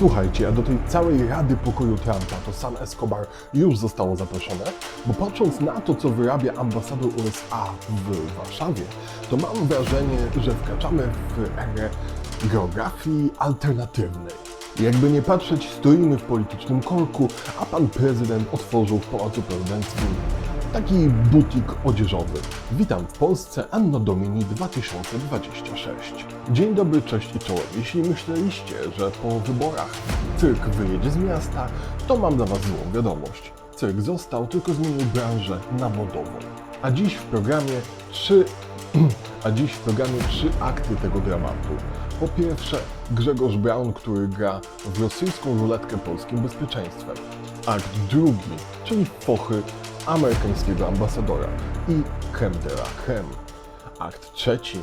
Słuchajcie, a do tej całej Rady Pokoju Trumpa to San Escobar już zostało zaproszone, bo patrząc na to, co wyrabia ambasador USA w Warszawie, to mam wrażenie, że wkraczamy w erę geografii alternatywnej. Jakby nie patrzeć, stoimy w politycznym korku, a pan prezydent otworzył w Pałacu Prezydenckim taki butik odzieżowy. Witam w Polsce Anno Domini 2026. Dzień dobry, cześć i czołem. Jeśli myśleliście, że po wyborach cyrk wyjedzie z miasta, to mam dla Was złą wiadomość. Cyrk został, tylko zmienił branżę na modową. A dziś w programie trzy... A dziś w programie trzy akty tego dramatu. Po pierwsze, Grzegorz Braun, który gra w rosyjską ruletkę polskim bezpieczeństwem. Akt drugi, czyli fochy amerykańskiego ambasadora i creme de la creme. Akt trzeci,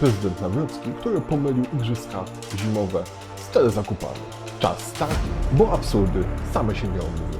prezydent Nawrocki, który pomylił igrzyska zimowe z telezakupami. Czas start, bo absurdy same się nie omówią.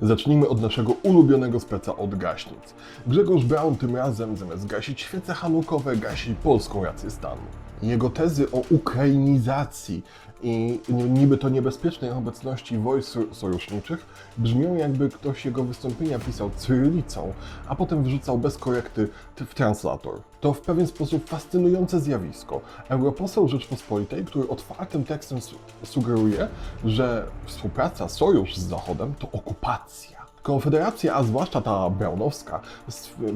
Zacznijmy od naszego ulubionego speca od gaśnic. Grzegorz Braun tym razem zamiast gasić świece hanukowe gasi polską rację stanu. Jego tezy o ukrainizacji i niby to niebezpiecznej obecności wojsk so- sojuszniczych brzmią jakby ktoś jego wystąpienia pisał cyrylicą, a potem wrzucał bez korekty w translator. To w pewien sposób fascynujące zjawisko. Europoseł Rzeczpospolitej, który otwartym tekstem su- sugeruje, że współpraca, sojusz z Zachodem to okupacja. Konfederacja, a zwłaszcza ta braunowska,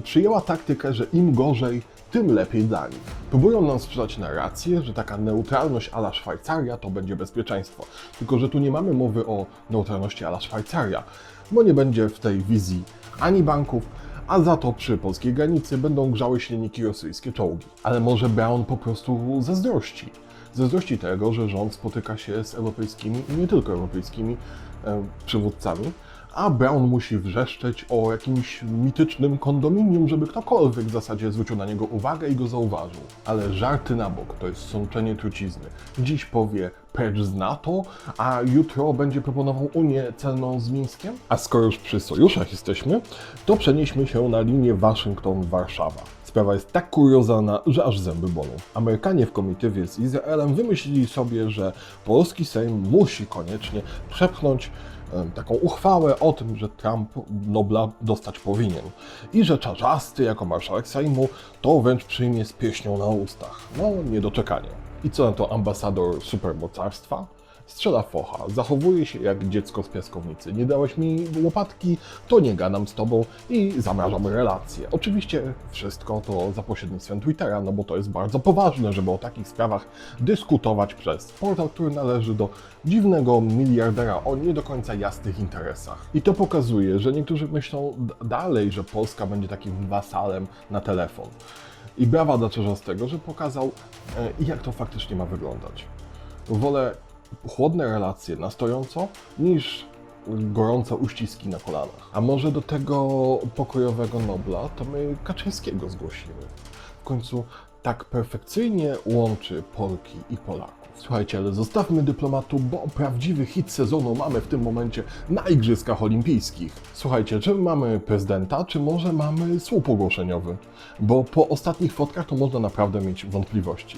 przyjęła taktykę, że im gorzej, tym lepiej dla nich. Próbują nam sprzedać narrację, że taka neutralność ala Szwajcaria to będzie bezpieczeństwo. Tylko, że tu nie mamy mowy o neutralności ala Szwajcaria, bo nie będzie w tej wizji ani banków, a za to przy polskiej granicy będą grzały silniki rosyjskie czołgi. Ale może Brown po prostu zazdrości. Zazdrości tego, że rząd spotyka się z europejskimi i nie tylko europejskimi e, przywódcami, a Brown musi wrzeszczeć o jakimś mitycznym kondominium, żeby ktokolwiek w zasadzie zwrócił na niego uwagę i go zauważył. Ale żarty na bok, to jest sączenie trucizny. Dziś powie precz z NATO, a jutro będzie proponował Unię celną z Mińskiem? A skoro już przy sojuszach jesteśmy, to przenieśmy się na linię Waszyngton-Warszawa. Sprawa jest tak kuriozalna, że aż zęby bolą. Amerykanie w komitywie z Izraelem wymyślili sobie, że polski Sejm musi koniecznie przepchnąć taką uchwałę o tym, że Trump Nobla dostać powinien. I że Czarzasty jako marszałek Sejmu to wręcz przyjmie z pieśnią na ustach. No, niedoczekanie. I co na to ambasador supermocarstwa? Strzela focha, zachowuje się jak dziecko z piaskownicy. Nie dałeś mi łopatki, to nie gadam z tobą i zamrażam relacje. Oczywiście wszystko to za pośrednictwem Twittera, no bo to jest bardzo poważne, żeby o takich sprawach dyskutować przez portal, który należy do dziwnego miliardera o nie do końca jasnych interesach. I to pokazuje, że niektórzy myślą dalej, że Polska będzie takim wasalem na telefon. I brawa dla Czerzastego, że pokazał, e, jak to faktycznie ma wyglądać. Wolę chłodne relacje na stojąco niż gorące uściski na kolanach. A może do tego pokojowego Nobla to my Kaczyńskiego zgłosimy. W końcu tak perfekcyjnie łączy Polki i Polaków. Słuchajcie, ale zostawmy dyplomatu, bo prawdziwy hit sezonu mamy w tym momencie na Igrzyskach Olimpijskich. Słuchajcie, czy mamy prezydenta, czy może mamy słup ogłoszeniowy? Bo po ostatnich fotkach to można naprawdę mieć wątpliwości.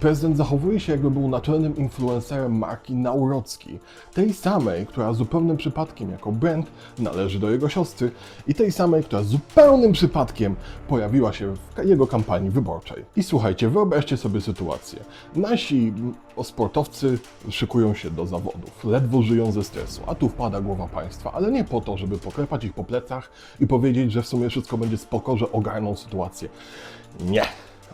Prezydent zachowuje się, jakby był naczelnym influencerem marki Naurocki, tej samej, która zupełnym przypadkiem jako brand należy do jego siostry i tej samej, która zupełnym przypadkiem pojawiła się w jego kampanii wyborczej. I słuchajcie, wyobraźcie sobie sytuację. Nasi sportowcy szykują się do zawodów, ledwo żyją ze stresu, a tu wpada głowa państwa, ale nie po to, żeby poklepać ich po plecach i powiedzieć, że w sumie wszystko będzie spoko, że ogarną sytuację. Nie.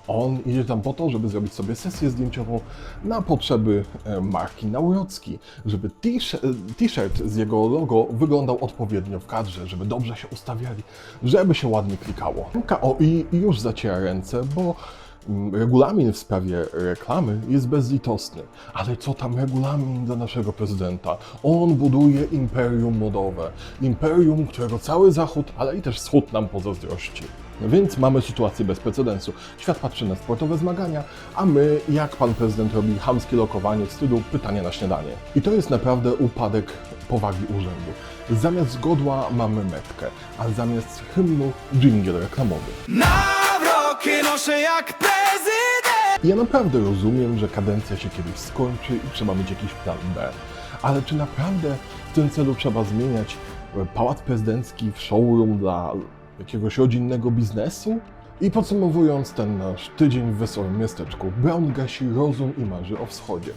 On idzie tam po to, żeby zrobić sobie sesję zdjęciową na potrzeby e, marki Naurocki, żeby t-shirt t-shirt z jego logo wyglądał odpowiednio w kadrze, żeby dobrze się ustawiali, żeby się ładnie klikało. KOI już zaciera ręce, bo regulamin w sprawie reklamy jest bezlitosny. Ale co tam regulamin dla naszego prezydenta? On buduje imperium modowe. Imperium, którego cały Zachód, ale i też Wschód nam pozazdrości. No Więc mamy sytuację bez precedensu. Świat patrzy na sportowe zmagania, a my, jak pan prezydent robi chamskie lokowanie w stylu pytania na śniadanie. I to jest naprawdę upadek powagi urzędu. Zamiast godła mamy metkę, a zamiast hymnu dżingiel reklamowy. Nawrokie noszę jak prezydent ja naprawdę rozumiem, że kadencja się kiedyś skończy i trzeba mieć jakiś plan B. Ale czy naprawdę w tym celu trzeba zmieniać e, pałac prezydencki w showroom dla jakiegoś rodzinnego biznesu? I podsumowując ten nasz tydzień w wesołym miasteczku, Brown gasi rozum i marzy o wschodzie.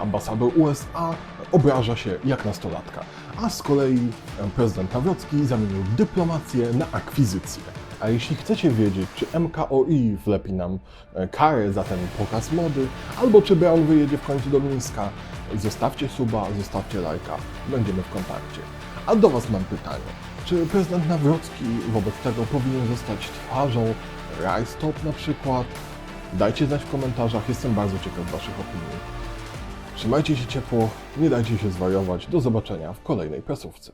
Ambasador USA obraża się jak nastolatka, a z kolei e, prezydent Nawrocki zamienił dyplomację na akwizycję. A jeśli chcecie wiedzieć, czy MKOI wlepi nam e, karę za ten pokaz mody, albo czy Brown wyjedzie w końcu do Mińska, zostawcie suba, zostawcie lajka, będziemy w kontakcie. A do Was mam pytanie. Czy prezydent Nawrocki wobec tego powinien zostać twarzą Rajstop na przykład? Dajcie znać w komentarzach, jestem bardzo ciekaw Waszych opinii. Trzymajcie się ciepło, nie dajcie się zwariować. Do zobaczenia w kolejnej prasówce.